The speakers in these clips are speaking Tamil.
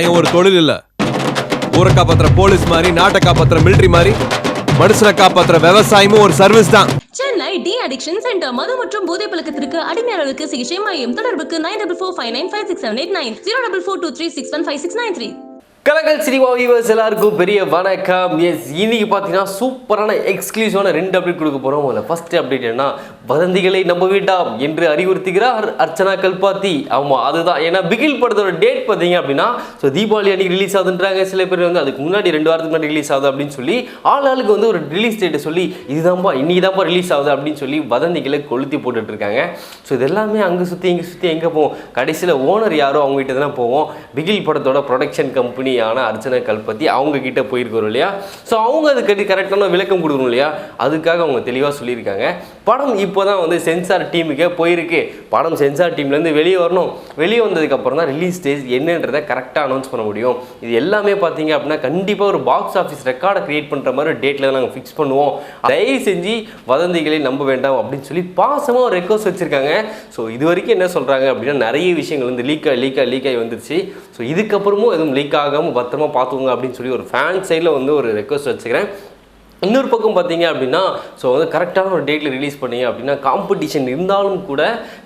விவசாயம் ஒரு தொழில் இல்ல. ஊரை காப்பாத்துற போலீஸ் மாதிரி நாட்டை காப்பாத்துற மிலிட்ரி மாதிரி மனுஷனை காப்பாத்துற விவசாயமும் ஒரு சர்வீஸ் தான். சென்னை டி அடிக்ஷன் சென்டர் மது மற்றும் போதை பழக்கத்திற்கு அடிமையாளருக்கு சிகிச்சை மையம். தொடர்புக்கு nine double four five nine five six seven eight nine zero double four two three six one five six nine three Kalakal cinema viewers எல்லாருக்கும் பெரிய வணக்கம். எஸ் இன்னைக்கு பார்த்தீங்கன்னா சூப்பரான எக்ஸ்க்ளூசிவான ரெண்டு அப்டேட் கொடுக்க போகிறோம் அதில் ஃபர்ஸ்ட் அப்டேட் என்ன வதந்திகளை நம்ப வேண்டாம் என்று அறிவுறுத்துகிறார் அர்ச்சனா கல்பாத்தி. ஆமாம் அதுதான். ஏன்னா பிகில் படத்தோட டேட் பார்த்தீங்க அப்படின்னா ஸோ தீபாவளி அன்னைக்கு ரிலீஸ் ஆகுதுன்றாங்க. சில பேர் வந்து அதுக்கு முன்னாடி ரெண்டு வாரத்துக்கு முன்னாடி ரிலீஸ் ஆகுது அப்படின்னு சொல்லி ஆள் ஆளுக்கு வந்து ஒரு ரிலீஸ் டேட்டை சொல்லி இதுதான்ப்பா இன்னைக்கு தான்ப்பா ரிலீஸ் ஆகுது அப்படின்னு சொல்லி வதந்திகளை கொளுத்தி போட்டுட்டு இருக்காங்க. ஸோ இது எல்லாமே அங்கே சுற்றி இங்கே சுற்றி எங்கே போவோம்? கடைசியில் ஓனர் யாரோ அவங்க தான் போவோம். பிகில் படத்தோட ப்ரொடக்ஷன் கம்பெனி கம்பெனியான அர்ச்சனை கல்பத்தி அவங்க கிட்ட போயிருக்கிறோம் இல்லையா? ஸோ அவங்க அதுக்கு கரெக்டான விளக்கம் கொடுக்கணும் இல்லையா? அதுக்காக அவங்க தெளிவாக சொல்லியிருக்காங்க. படம் இப்போ தான் வந்து சென்சார் டீமுக்கே போயிருக்கு. படம் சென்சார் டீம்லேருந்து வெளியே வரணும். வெளியே வந்ததுக்கப்புறம் தான் ரிலீஸ் டேஸ் என்னன்றதை கரெக்டாக அனௌன்ஸ் பண்ண முடியும். இது எல்லாமே பார்த்தீங்க அப்படின்னா கண்டிப்பாக ஒரு பாக்ஸ் ஆஃபீஸ் ரெக்கார்டை கிரியேட் பண்ணுற மாதிரி ஒரு டேட்டில் நாங்கள் ஃபிக்ஸ் பண்ணுவோம். தயவு செஞ்சு வதந்திகளை நம்ப வேண்டாம் அப்படின்னு சொல்லி பாசமாக ஒரு ரெக்வஸ்ட் வச்சுருக்காங்க. ஸோ இது வரைக்கும் என்ன சொல்கிறாங்க அப்படின்னா நிறைய விஷயங்கள் வந்து லீக்காக லீக்காக லீக் ஆகி லீக் ஆகி வந்துருச்சு. ஸோ இதுக்கப்புறமும் எதுவும் லீக் ஆகாமல் பத்திரமா பார்த்துக்கோங்க அப்படின்னு சொல்லி ஒரு ஃபேன் சைடில் வந்து ஒரு ரெக்வஸ்ட் வச்சுக்கிறேன். இன்னொரு பக்கம் பார்த்தீங்க அப்படின்னா ஸோ வந்து கரெக்டான ஒரு டேட்டில் ரிலீஸ் பண்ணீங்க அப்படின்னா காம்படிஷன் இருந்தாலும் கூட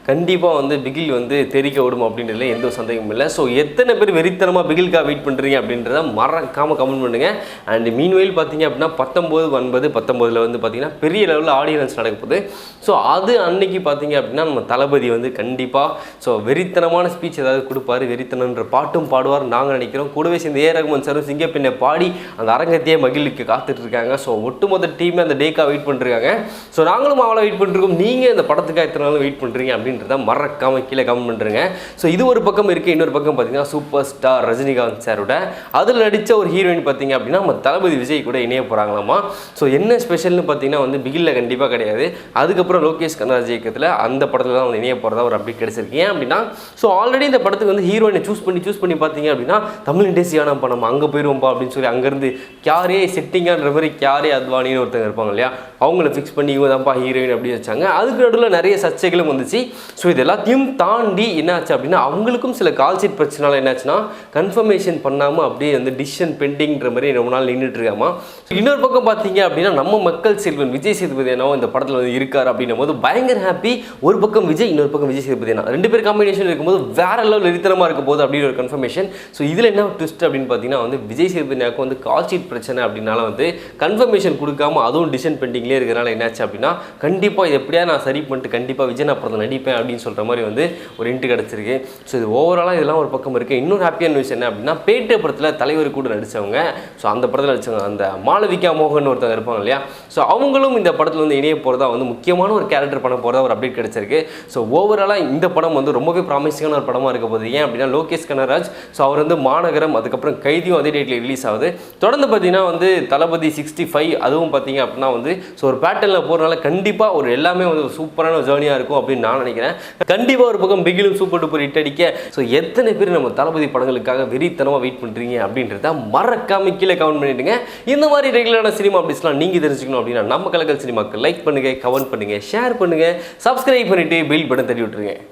கண்டிப்பாக வந்து பிகில் வந்து தெரிக்க விடும் அப்படின்றதுல எந்த ஒரு சந்தேகமும் இல்லை. ஸோ எத்தனை பேர் வெறித்தனமாக பிகில்காக வெயிட் பண்ணுறீங்க அப்படின்றத மறக்காமல் கமெண்ட் பண்ணுங்கள் அண்ட் மீன்வெயில் பார்த்தீங்க அப்படின்னா பத்தொம்போது ஒன்பது பத்தொம்போதில் வந்து பார்த்திங்கன்னா பெரிய லெவலில் ஆடியன்ஸ் நடக்க ஸோ அது அன்னைக்கு பார்த்தீங்க அப்படின்னா நம்ம தளபதி வந்து கண்டிப்பாக ஸோ வெறித்தனமான ஸ்பீச் ஏதாவது கொடுப்பாரு. வெறித்தனன்ற பாட்டும் பாடுவார் நாங்கள் நினைக்கிறோம். கூடவே சேர்ந்து ஏ ரகுமான் சாரும் சிங்கப்பெண்ணை பாடி அந்த அரங்கத்தையே மகிழ்க்கு காத்துட்டு இருக்காங்க. ஸோ ஒட்டுமொத்த டீமே அந்த டேக்காக வெயிட் பண்ணிருக்காங்க. ஸோ நாங்களும் அவ்வளோ வெயிட் பண்ணிருக்கோம். நீங்கள் இந்த படத்துக்காக எத்தனை நாளும் வெயிட் பண்ணுறீங்க அப்படின்றத மறக்காமல் கீழே கமெண்ட் பண்ணுறேங்க ஸோ இது ஒரு பக்கம் இருக்குது இன்னொரு பக்கம் பார்த்தீங்கன்னா சூப்பர் ஸ்டார் ரஜினிகாந்த் சாரோட அதில் நடித்த ஒரு ஹீரோயின் பார்த்தீங்க அப்படின்னா நம்ம தளபதி விஜய் கூட இணைய போகிறாங்களாமா ஸோ என்ன ஸ்பெஷல்னு பார்த்தீங்கன்னா வந்து பிகிலில் கண்டிப்பாக கிடையாது. அதுக்கப்புறம் லோகேஷ் கனராஜ் இயக்கத்தில் அந்த படத்தில் தான் வந்து இணைய போகிறதா ஒரு அப்டேட் கிடைச்சிருக்கு. ஏன் அப்படின்னா ஸோ ஆல்ரெடி இந்த படத்துக்கு வந்து ஹீரோயினை சூஸ் பண்ணி சூஸ் பண்ணி பார்த்தீங்க அப்படின்னா தமிழ் இண்டஸ்ட்ரியான படம் அங்கே போயிடுவோம்ப்பா அப்படின்னு சொல்லி அங்கேருந்து கியாரே செட்டிங்கான்ற மாதிரி அத்வானின்னு ஒருத்தங்க இருப்பாங்க இல்லையா? அவங்கள ஃபிக்ஸ் பண்ணி இவங்க தான்ப்பா ஹீரோயின் அப்படின்னு வச்சாங்க. அதுக்கு நடுவில் நிறைய சர்ச்சைகளும் வந்துச்சு. ஸோ இது எல்லாத்தையும் தாண்டி என்னாச்சு அப்படின்னா அவங்களுக்கும் சில கால் சீட் பிரச்சனால என்னாச்சுன்னா கன்ஃபர்மேஷன் பண்ணாமல் அப்படியே வந்து டிசிஷன் பெண்டிங்ன்ற மாதிரி ரொம்ப நாள் நின்றுட்டு இருக்காமா இன்னொரு பக்கம் பார்த்தீங்க அப்படின்னா நம்ம மக்கள் செல்வன் விஜய் சேதுபதி என்னவோ இந்த படத்தில் வந்து இருக்கார் அப்படின்னும் போது பயங்கர ஹாப்பி ஒரு பக்கம் விஜய் இன்னொரு பக்கம் விஜய் சேதுபதி என்ன ரெண்டு பேர் காம்பினேஷன் இருக்கும்போது வேற லெவல் எரித்தனமாக இருக்க போது அப்படின்னு ஒரு கன்ஃபர்மேஷன் ஸோ இதில் என்ன ட்விஸ்ட் அப்படின்னு பார்த்தீங்கன்னா வந்து விஜய் சேதுபதியாவுக்கு வந்து கால்சீட் பிரச்சனை அப்படின்னால வந்து கன்ஃபர்மேஷன் கொடுக்காம அதுவும் டிசிஷன் பெண்டிங்லேயே இருக்கிறனால என்னாச்சு அப்படின்னா கண்டிப்பாக இது எப்படியா நான் சரி பண்ணிட்டு கண்டிப்பாக விஜய் நான் படத்தை நடிப்பேன் அப்படின்னு சொல்கிற மாதிரி வந்து ஒரு இன்ட்டு கிடச்சிருக்கு. ஸோ இது ஓவராலாக இதெல்லாம் ஒரு பக்கம் இருக்குது இன்னொரு ஹாப்பியான நியூஸ் என்ன அப்படின்னா பேட்டை படத்தில் தலைவர் கூட நடித்தவங்க ஸோ அந்த படத்தில் நடித்தவங்க அந்த மாளவிகா மோகன் ஒருத்தவங்க இருப்பாங்க இல்லையா? ஸோ அவங்களும் இந்த படத்தில் வந்து இணைய போகிறதா வந்து முக்கியமான ஒரு கேரக்டர் பண்ண போகிறதா ஒரு அப்டேட் கிடச்சிருக்கு. ஸோ ஓவராலாக இந்த படம் வந்து ரொம்பவே ப்ராமிசிங்கான ஒரு படமாக இருக்க போகுது. ஏன் அப்படின்னா லோகேஷ் கனராஜ் ஸோ அவர் வந்து மாநகரம் அதுக்கப்புறம் கைதியும் அதே டேட்டில் ரிலீஸ் ஆகுது. தொடர்ந்து பார்த்தீங்கன்னா வந்து தளபதி சிக்ஸ்டி ஃபைவ் அதுவும் பார்த்தீங்க அப்படின்னா வந்து ஸோ ஒரு பேட்டர்னில் போகிறனால கண்டிப்பாக ஒரு எல்லாமே வந்து ஒரு சூப்பரான ஜேர்னியாக இருக்கும் அப்படின்னு நான் நினைக்கிறேன். கண்டிப்பாக ஒரு பக்கம் பிகிலும் சூப்பர் டூப்பர் ஹிட் அடிக்க ஸோ எத்தனை பேர் நம்ம தளபதி படங்களுக்காக வெறித்தனமாக வெயிட் பண்ணுறீங்க அப்படின்றத மறக்காம கீழே கமெண்ட் பண்ணிவிடுங்க இந்த மாதிரி ரெகுலரான சினிமா அப்டேட்ஸ்லாம் நீங்கள் தெரிஞ்சுக்கணும் அப்படின்னா நம்ம கலக்கல் சினிமாக்கு லைக் பண்ணுங்கள் கமெண்ட் பண்ணுங்கள் ஷேர் பண்ணுங்கள் சப்ஸ்கிரைப் பண்ணிவிட்டு பில் பட்டன் தட்டி விட்டுருங்க.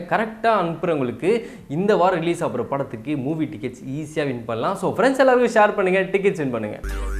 கரெக்டாக அனுப்புகிறவங்களுக்கு இந்த வாரம் ரிலீஸ் ஆகிற படத்துக்கு மூவி டிக்கெட்ஸ் ஈஸியாக வின் பண்ணலாம். ஸோ ஃப்ரெண்ட்ஸ் எல்லாருக்கும் ஷேர் பண்ணுங்கள் டிக்கெட்ஸ் வின் பண்ணுங்கள்